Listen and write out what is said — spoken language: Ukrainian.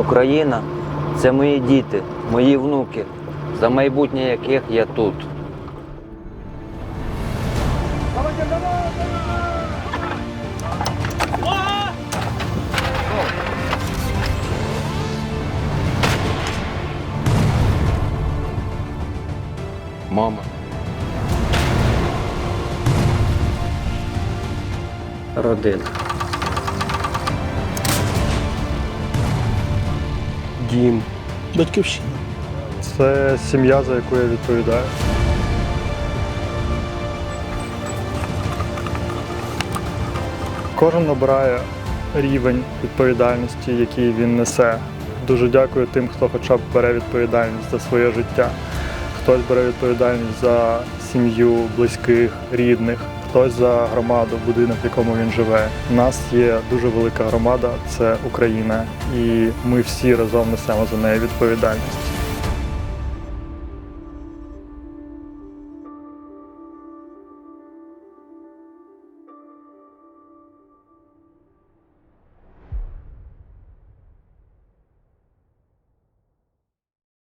Україна це мої діти, мої внуки, за майбутнє яких я тут. Мама. Родина. Дім. Батьківщина. Це сім'я, за яку я відповідаю. Кожен обирає рівень відповідальності, який він несе. Дуже дякую тим, хто хоча б бере відповідальність за своє життя. Хтось бере відповідальність за сім'ю, близьких, рідних, хтось за громаду, будинок, в якому він живе. У нас є дуже велика громада, це Україна, і ми всі разом несемо за неї відповідальність.